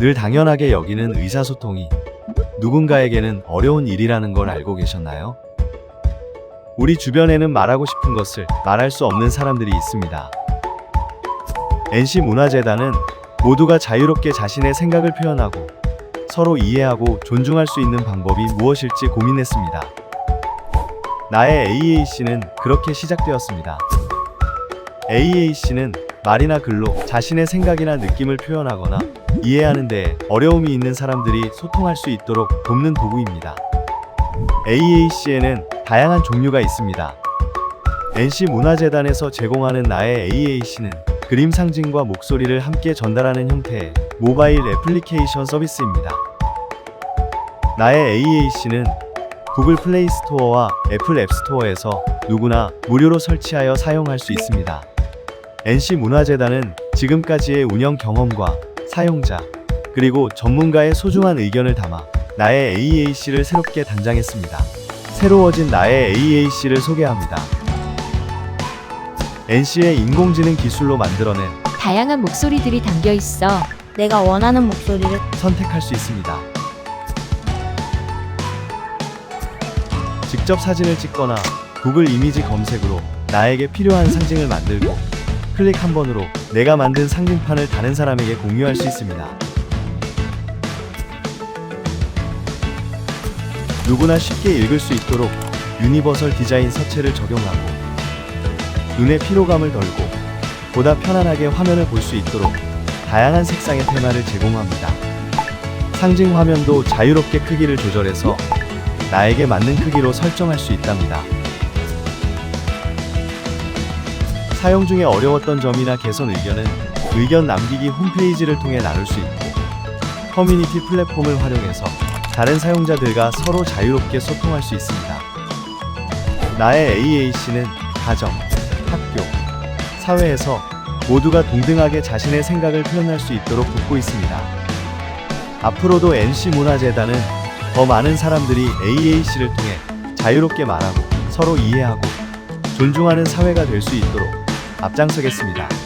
늘 당연하게 여기는 의사소통이 누군가에게는 어려운 일이라는 걸 알고 계셨나요? 우리 주변에는 말하고 싶은 것을 말할 수 없는 사람들이 있습니다. NC 문화재단은 모두가 자유롭게 자신의 생각을 표현하고 서로 이해하고 존중할 수 있는 방법이 무엇일지 고민했습니다. 나의 AAC는 그렇게 시작되었습니다. AAC는 말이나 글로 자신의 생각이나 느낌을 표현하거나 이해하는 데 어려움이 있는 사람들이 소통할 수 있도록 돕는 도구입니다. AAC에는 다양한 종류가 있습니다. NC 문화재단에서 제공하는 나의 AAC는 그림 상징과 목소리를 함께 전달하는 형태의 모바일 애플리케이션 서비스입니다. 나의 AAC는 구글 플레이 스토어와 애플 앱 스토어에서 누구나 무료로 설치하여 사용할 수 있습니다. NC 문화재단은 지금까지의 운영 경험과 사용자, 그리고 전문가의 소중한 의견을 담아 나의 AAC를 새롭게 단장했습니다. 새로워진 나의 AAC를 소개합니다. NC의 인공지능 기술로 만들어낸 다양한 목소리들이 담겨 있어. 내가 원하는 목소리를 선택할 수 있습니다. 직접 사진을 찍거나 구글 이미지 검색으로 나에게 필요한 상징을 만들고 클릭 한 번으로 내가 만든 상징판을 다른 사람에게 공유할 수 있습니다. 누구나 쉽게 읽을 수 있도록 유니버설 디자인 서체를 적용하고 눈의 피로감을 덜고 보다 편안하게 화면을 볼 수 있도록 다양한 색상의 테마를 제공합니다. 상징 화면도 자유롭게 크기를 조절해서 나에게 맞는 크기로 설정할 수 있답니다. 사용 중에 어려웠던 점이나 개선 의견은 의견 남기기 홈페이지를 통해 나눌 수 있고 커뮤니티 플랫폼을 활용해서 다른 사용자들과 서로 자유롭게 소통할 수 있습니다. 나의 AAC는 가정, 학교, 사회에서 모두가 동등하게 자신의 생각을 표현할 수 있도록 돕고 있습니다. 앞으로도 NC 문화재단은 더 많은 사람들이 AAC를 통해 자유롭게 말하고 서로 이해하고 존중하는 사회가 될 수 있도록 앞장서겠습니다.